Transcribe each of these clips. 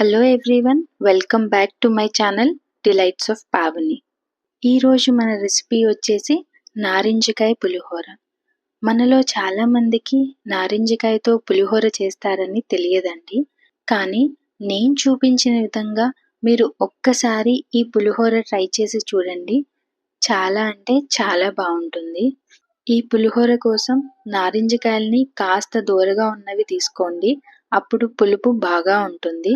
Hello everyone welcome back to my channel delights of Pavani ఈరోజు మన recipe వచ్చేసి నారింజకాయ పులిహోర. మనలో చాలామందికి నారింజకాయతో పులిహోర చేస్తారని తెలియదండి. కానీ నేను చూపించిన విధంగా మీరు ఒక్కసారి ఈ పులిహోర ట్రై చేసి చూడండి. చాలా అంటే చాలా బాగుంటుంది. ఈ పులిహోర కోసం నారింజకాయల్ని కాస్త దూరగా ఉన్నవి తీసుకోండి. అప్పుడు పులుపు బాగా ఉంటుంది.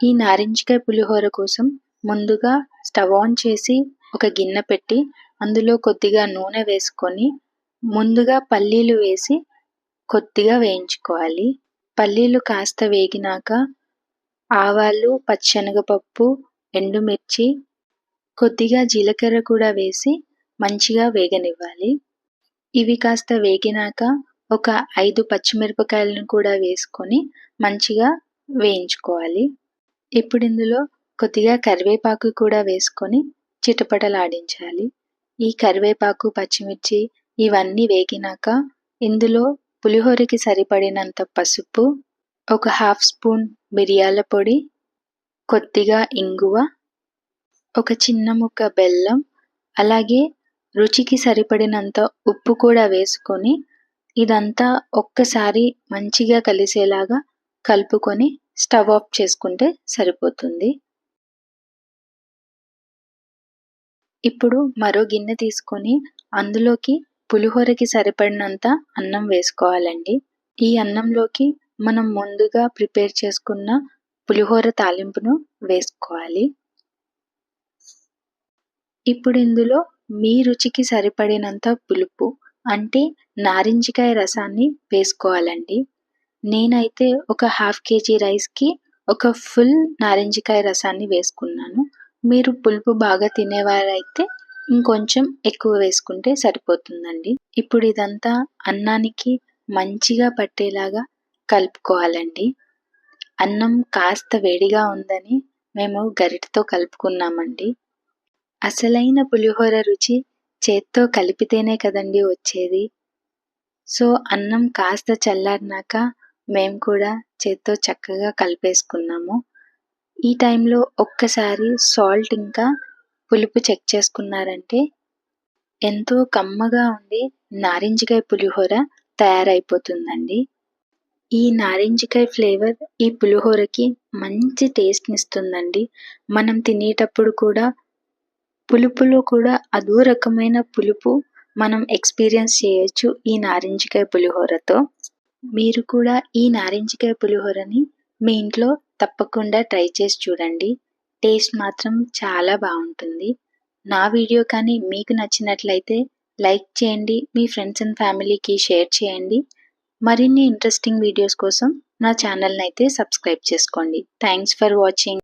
ఈ నారింజకాయ పులిహోర కోసం ముందుగా స్టవ్ ఆన్ చేసి ఒక గిన్నె పెట్టి అందులో కొద్దిగా నూనె వేసుకొని ముందుగా పల్లీలు వేసి కొద్దిగా వేయించుకోవాలి. పల్లీలు కాస్త వేగినాక ఆవాలు పచ్చనగపప్పు ఎండుమిర్చి కొద్దిగా జీలకర్ర కూడా వేసి మంచిగా వేగనివ్వాలి. ఇవి కాస్త వేగినాక ఒక ఐదు పచ్చిమిరపకాయలను కూడా వేసుకొని మంచిగా వేయించుకోవాలి. ఇప్పుడు ఇందులో కొద్దిగా కరివేపాకు కూడా వేసుకొని చిటపటలాడించాలి. ఈ కరివేపాకు పచ్చిమిర్చి ఇవన్నీ వేగినాక ఇందులో పులిహోరకి సరిపడినంత పసుపు ఒక హాఫ్ స్పూన్ మిరియాల పొడి కొద్దిగా ఇంగువ ఒక చిన్న ముక్క బెల్లం అలాగే రుచికి సరిపడినంత ఉప్పు కూడా వేసుకొని ఇదంతా ఒక్కసారి మంచిగా కలిసేలాగా కలుపుకొని స్టవ్ ఆఫ్ చేసుకుంటే సరిపోతుంది. ఇప్పుడు మరో గిన్నె తీసుకొని అందులోకి పులిహోరకి సరిపడినంత అన్నం వేసుకోవాలండి. ఈ అన్నంలోకి మనం ముందుగా ప్రిపేర్ చేసుకున్న పులిహోర తాలింపును వేసుకోవాలి. ఇప్పుడు ఇందులో మీ రుచికి సరిపడినంత పులుపు అంటే నారింజకాయ రసాన్ని వేసుకోవాలండి. నేనైతే ఒక హాఫ్ కేజీ రైస్కి ఒక ఫుల్ నారింజకాయ రసాన్ని వేసుకున్నాను. మీరు పులుపు బాగా తినేవారైతే ఇంకొంచెం ఎక్కువ వేసుకుంటే సరిపోతుందండి. ఇప్పుడు ఇదంతా అన్నానికి మంచిగా పట్టేలాగా కలుపుకోవాలండి. అన్నం కాస్త వేడిగా ఉందని మేము గరిటతో కలుపుకున్నామండి. అసలైన పులిహోర రుచి చేత్తో కలిపితేనే కదండి వచ్చేది. సో అన్నం కాస్త చల్లారినాక మేము కూడా చేత్తో చక్కగా కలిపేసుకున్నాము. ఈ టైంలో ఒక్కసారి సాల్ట్ ఇంకా పులుపు చెక్ చేసుకున్నారంటే ఎంతో కమ్మగా ఉండి నారింజకాయ పులిహోర తయారైపోతుందండి. ఈ నారింజకాయ ఫ్లేవర్ ఈ పులిహోరకి మంచి టేస్ట్ని ఇస్తుందండి మనం తినేటప్పుడు కూడా పులుపులో కూడా అదో రకమైన పులుపు మనం ఎక్స్పీరియన్స్ చేయొచ్చు ఈ నారింజకాయ పులిహోరతో. మీరు కూడా ఈ నారింజకాయ పులిహోరని మీ ఇంట్లో తప్పకుండా ట్రై చేసి చూడండి. టేస్ట్ మాత్రం చాలా బాగుంటుంది. నా వీడియో కానీ మీకు నచ్చినట్లయితే లైక్ చేయండి మీ ఫ్రెండ్స్ అండ్ ఫ్యామిలీకి షేర్ చేయండి. మరిన్ని ఇంట్రెస్టింగ్ వీడియోస్ కోసం నా ఛానల్ని అయితే సబ్స్క్రైబ్ చేసుకోండి. Thanks for watching.